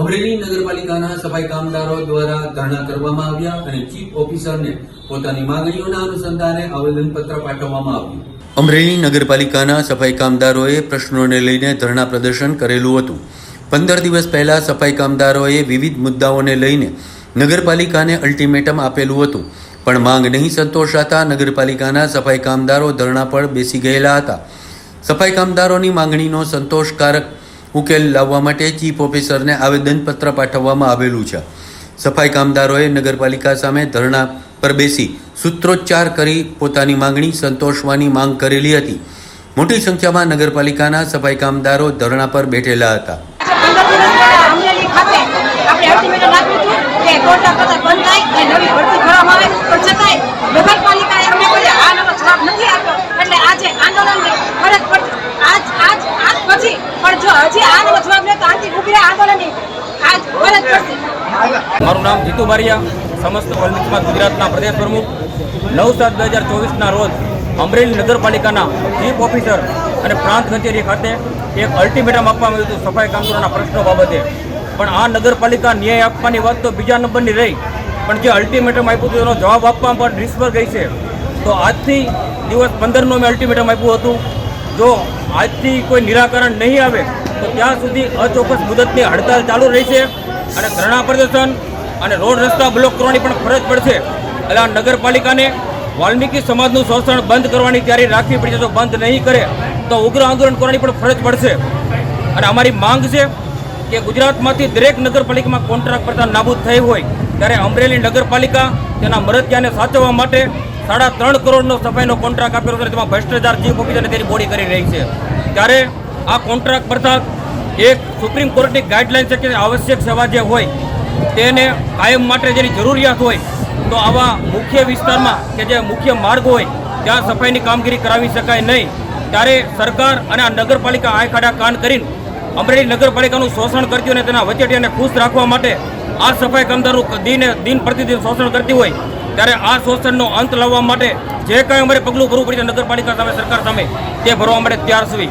અમરેલી નગરપાલિકાના સફાઈ કામદારો દ્વારા ધરણા કરવામાં આવ્યા અને ચીફ ઓફિસરને પોતાની માંગણીઓના અનુસંધાને આવેદનપત્ર પાઠવવામાં આવ્યું. અમરેલી નગરપાલિકાના સફાઈ કામદારોએ પ્રશ્નોને લઈને ધરણા પ્રદર્શન કરેલું હતું. પંદર દિવસ પહેલા સફાઈ કામદારોએ વિવિધ મુદ્દાઓને લઈને નગરપાલિકાને અલ્ટિમેટમ આપેલું હતું. પણ માંગ નહીં સંતોષાતા નગરપાલિકાના સફાઈ કામદારો ધરણા પર બેસી ગયેલા હતા. સફાઈ કામદારોની માંગણીનો સંતોષકારક ઉકેલ લાવવા માટે ચીફ ઓફિસરને આવેદનપત્ર પાઠવવામાં આવેલું છે. સફાઈ કામદારોએ નગરપાલિકા સામે ધરણા પર બેસી સૂત્રોચ્ચાર કરી પોતાની માંગણી સંતોષવાની માંગ કરેલી હતી. મોટી સંખ્યામાં નગરપાલિકાના સફાઈ કામદારો ધરણા પર બેઠેલા હતા પંદર દિવસ પહેલા અમરેલી ખાતે આપણે અલ્ટિમેટમ આપ્યું હતું કે કોટા કદાચ બંધ થાય અને નવી ભરતી કરવામાં આવે પણ છતાંય નગરપાલિકાએ અમને કોઈ આનો જવાબ નથી આપ્યો એટલે આજે આંદોલનની ફરજ પડશે આજ આજ આજ પછી પણ જો હજી આનો જવાબ લે તો આથી ઉગ્ર આંદોલનની આજ ફરજ પડશે મારું નામ જીતુ બારિયા, સમસ્ત વલ્લભ ગુજરાતના પ્રદેશ પ્રમુખ. નવ સાત બે હજાર ચોવીસના રોજ અમરેલી નગરપાલિકાના ચીફ ઓફિસર અને પ્રાંત કચેરી ખાતે એક અલ્ટિમેટમ આપવામાં આવ્યું હતું સફાઈ કામદારોના પ્રશ્નો બાબતે. પણ આ નગરપાલિકા ન્યાય આપવાની વાત તો બીજા નંબરની રહી. પણ જે અલ્ટિમેટમ આપ્યું હતું એનો જવાબ આપવામાં પણ નિષ્ફળ ગઈ છે. તો આજથી દિવસ પંદરનો મેં અલ્ટિમેટમ આપ્યું હતું. જો આજથી કોઈ નિરાકરણ નહીં આવે, તો ત્યાં સુધી અચોક્કસ મુદતની હડતાલ ચાલુ રહેશે અને ધરણા પ્રદર્શન અને રોડ રસ્તા બ્લોક કરવાની પણ ફરજ પડશે. એટલે આ નગરપાલિકાને વાલ્મીકી સમાજનું શોષણ બંધ કરવાની તૈયારી રાખવી પડશે જો બંધ નહીં કરે, તો ઉગ્ર આંદોલન કરવાની પણ ફરજ પડશે. અને અમારી માંગ છે કે ગુજરાતમાંથી દરેક નગરપાલિકામાં કોન્ટ્રાક્ટ પ્રથા નાબૂદ થઈ હોય, ત્યારે અમરેલી નગરપાલિકા તેના મરજિયાને સાચવવા માટે સાડા ત્રણ કરોડનો સફાઈનો કોન્ટ્રાક્ટ આપેલો છે તેમાં ભ્રષ્ટાચાર ચીફ ઓફિસરને તેની બોડી કરી રહી છે. ત્યારે આ કોન્ટ્રાક્ટ પ્રથા એક સુપ્રીમ કોર્ટની ગાઈડલાઈન છે કે આવશ્યક સેવા જે હોય તેને કાયમ માટે જેની જરૂરિયાત હોય તો આવા મુખ્ય વિસ્તારમાં કે જે મુખ્ય માર્ગ હોય, ત્યાં સફાઈની કામગીરી કરાવી શકાય નહીં. ત્યારે સરકાર અને આ નગરપાલિકા આયખાડા કાન કરીને અમરેલી નગરપાલિકાનું શોષણ કરતી અને તેના વચેટિયાને ખુશ રાખવા માટે આ સફાઈ કામદારો દિને દિન પ્રતિદિન શોષણ કરતી હોય, ત્યારે આ શોષણનો અંત લાવવા માટે જે કાંઈ અમારે પગલું ભરવું પડશે નગરપાલિકા સામે, સરકાર સામે તે ભરવા માટે તૈયાર છીએ.